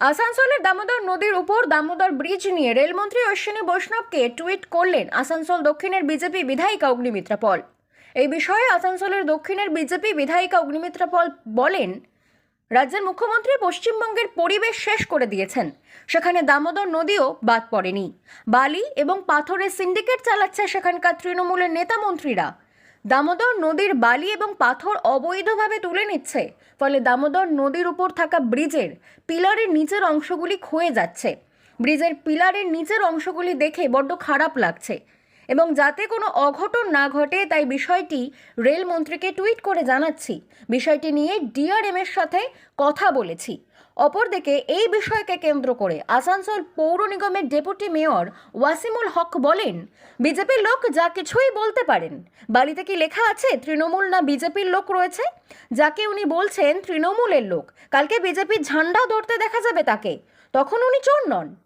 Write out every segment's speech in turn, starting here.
আসানসোলের দামোদর নদীর উপর দামোদর ব্রিজ নিয়ে রেলমন্ত্রী অশ্বিনী বৈষ্ণবকে টুইট করলেন আসানসোল দক্ষিণের বিজেপি বিধায়িকা অগ্নিমিত্রা পল এই বিষয়ে আসানসোলের দক্ষিণের বিজেপি বিধায়িকা অগ্নিমিত্রা পল বলেন, রাজ্যের মুখ্যমন্ত্রী পশ্চিমবঙ্গের পরিবেশ শেষ করে দিয়েছেন। সেখানে দামোদর নদীও বাদ পড়েনি। বালি এবং পাথরের সিন্ডিকেট চালাচ্ছে সেখানকার তৃণমূলের নেতা মন্ত্রীরা। দামোদর নদীর বালি এবং পাথর অবৈধভাবে তুলে নিচ্ছে। ফলে দামোদর নদীর উপর থাকা ব্রিজের পিলারের নিচের অংশগুলি ক্ষয়ে যাচ্ছে। ব্রিজের পিলারের নিচের অংশগুলি দেখে বড্ড খারাপ লাগছে। এবং যাতে কোনো অঘটন না ঘটে, তাই বিষয়টি রেলমন্ত্রীকে টুইট করে জানাচ্ছি। বিষয়টি নিয়ে ডিআরএম এর সাথে কথা বলেছি। অপরদিকে এই বিষয়কে কেন্দ্র করে আসানসোল পৌর নিগমের ডেপুটি মেয়র ওয়াসিমুল হক বলেন, বিজেপির লোক যা কিছুই বলতে পারেন। বাড়িতে কি লেখা আছে, তৃণমূল না বিজেপির লোক রয়েছে? যাকে উনি বলছেন, তৃণমূলের লোক। কালকে বিজেপির ঝান্ডা ধরতে দেখা যাবে তাকে। তখন উনি চোর নন।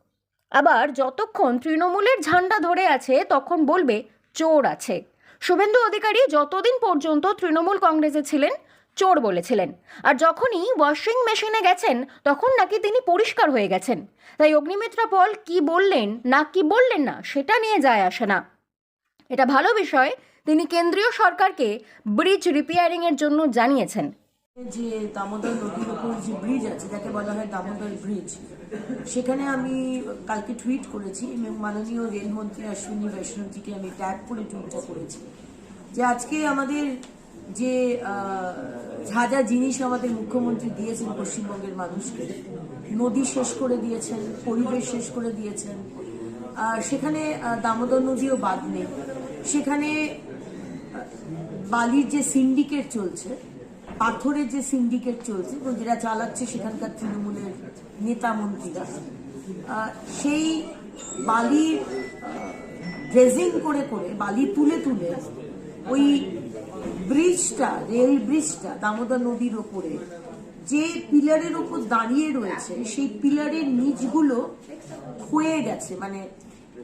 আবার যতক্ষণ তৃণমূলের ঝান্ডা ধরে আছে, তখন বলবে চোর আছে। শুভেন্দু অধিকারী যতদিন পর্যন্ত তৃণমূল কংগ্রেসে ছিলেন, চোর বলেছিলেন। আর যখনই ওয়াশিং মেশিনে গেছেন, তখন নাকি তিনি পরিষ্কার হয়ে গেছেন। তাই অগ্নিমিত্রা পল কি বললেন, না কি বললেন না, সেটা নিয়ে যায় আসে না। এটা ভালো বিষয়, তিনি কেন্দ্রীয় সরকারকে ব্রিজ রিপেয়ারিংয়ের জন্য জানিয়েছেন। যে দামোদর নদীর উপর যে ব্রিজ আছে, যাকে বলা হয় দামোদর ব্রিজ সেখানে আমি কালকে টুইট করেছি মাননীয় রেলমন্ত্রী অশ্বিনী বৈষ্ণবজিকে আমি ট্যাগ করে টুইটটা করেছি, যে আজকে আমাদের যে যা যা জিনিস আমাদের মুখ্যমন্ত্রী দিয়েছেন পশ্চিমবঙ্গের মানুষকে, নদী শেষ করে দিয়েছেন, পরিবেশ শেষ করে দিয়েছেন, আর সেখানে দামোদর নদীও বাদ নেই, সেখানে বালির যে সিন্ডিকেট চলছে পাথরের যে সিন্ডিকেট চলছে যেটা চালাচ্ছে সেখানকার তৃণমূলের নেতা মন্ত্রীরা সেই বালির ড্রেজিং করে করে, বালি তুলে তুলে ওই ব্রিজটা রেল ব্রিজটা দামোদর নদীর ওপরে যে পিলারের ওপর দাঁড়িয়ে রয়েছে, সেই পিলারের নিচগুলো ক্ষয়ে গেছে। মানে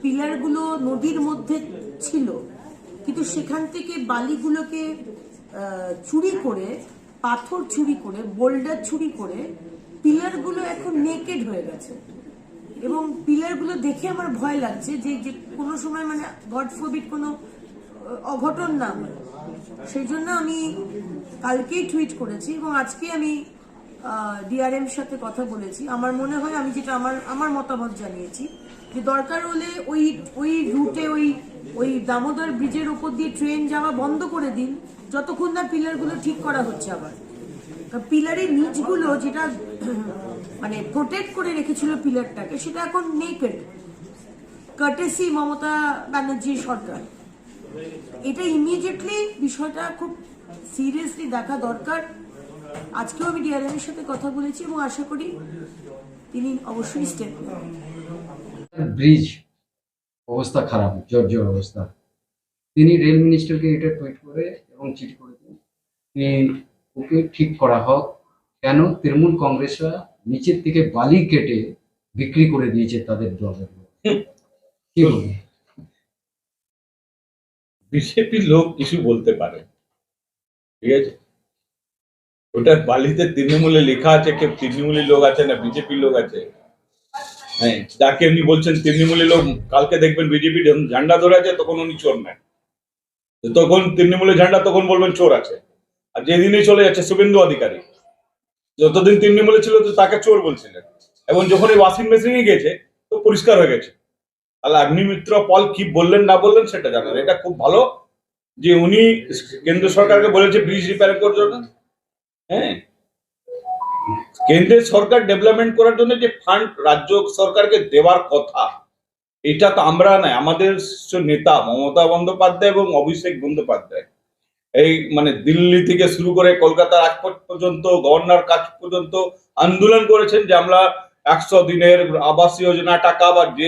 পিলারগুলো নদীর মধ্যে ছিল, কিন্তু সেখান থেকে বালিগুলোকে চুরি করে পাথর চুরি করে, বোল্ডার চুরি করে, পিলারগুলো এখন নেকেড হয়ে গেছে। এবং পিলারগুলো দেখে আমার ভয় লাগছে যে যে কোনো সময় মানে গড ফোবিট কোনো অঘটন না হয়। সেই জন্য আমি কালকেই টুইট করেছি এবং আজকে আমি ডিআরএম সাথে কথা বলেছি। আমার মনে হয় আমি যেটা আমার আমার মতামত জানিয়েছি, যে দরকার হলে ওই ওই রুটে ওই ওই দামোদর ব্রিজের উপর দিয়ে ট্রেন যাওয়া বন্ধ করে দিন, যতক্ষণ না পিলারগুলো ঠিক করা হচ্ছে আবার। পিলারের নিচগুলো যেটা মানে প্রোটেক্ট করে রেখেছিল পিলারটাকে, সেটা এখন নেকেড কার্টেসি মমতা ব্যানার্জির সরকার। এটা ইমিডিয়েটলি বিষয়টা খুব সিরিয়াসলি দেখা দরকার। আজকেও আমি ডিআরএম এর সাথে কথা বলেছি এবং আশা করি তিনি অবশ্যই স্টেপ ব্রিজ অবস্থা খারাপ জর্জর অবস্থা। তিনি রেল মিনিস্টারকে এটা টুইট করে এবং চিঠি করে যে ওকে ঠিক করা হোক কেন তৃণমূল কংগ্রেসরা নিচের থেকে বালি কেটে বিক্রি করে দিয়েছে তাদের দলের লোক। কি বলব? বিজেপির লোক কিছু বলতে পারে। ঠিক আছে? ওটা বালিতে তৃণমূলে লেখা আছে, কে তৃণমূলের লোক আছে না বিজেপির লোক আছে? হ্যাঁ যাকে উনি বলছেন তৃণমূলের লোক, কালকে দেখবেন বিজেপি যখন ঝান্ডা ধরে আছে, তখন উনি চোর নেন তখন তৃণমূলের ঝান্ডা, তখন বলবেন চোর আছে। আর যেদিনই চলে যাচ্ছে, শুভেন্দু অধিকারী। যতদিন তৃণমূলে ছিল, তো তাকে চোর বলছিলেন। এবং যখন এই ওয়াশিং মেশিনে গেছে, তো পরিষ্কার হয়ে গেছে। তাহলে অগ্নিমিত্র পল কি বললেন, না বললেন, সেটা জানার এটা খুব ভালো যে উনি কেন্দ্র সরকারকে বলেছে, ব্রিজ রিপেয়ার করার জন্য। হ্যাঁ। কেন্দ্রের সরকার ডেভেলপমেন্ট করার জন্য যে ফান্ড রাজ্য সরকারকে দেওয়ার কথা, এটা তো আমরা নাই আমাদের নেতা মমতা বন্দ্যোপাধ্যায় এবং অভিষেক বন্দ্যোপাধ্যায়। এই মানে দিল্লি থেকে শুরু করে কলকাতার আগ পর্যন্ত, গভর্নর কাজ পর্যন্ত আন্দোলন করেছেন যে আমরা একশো দিনের আবাস যোজনা, টাকা বা যে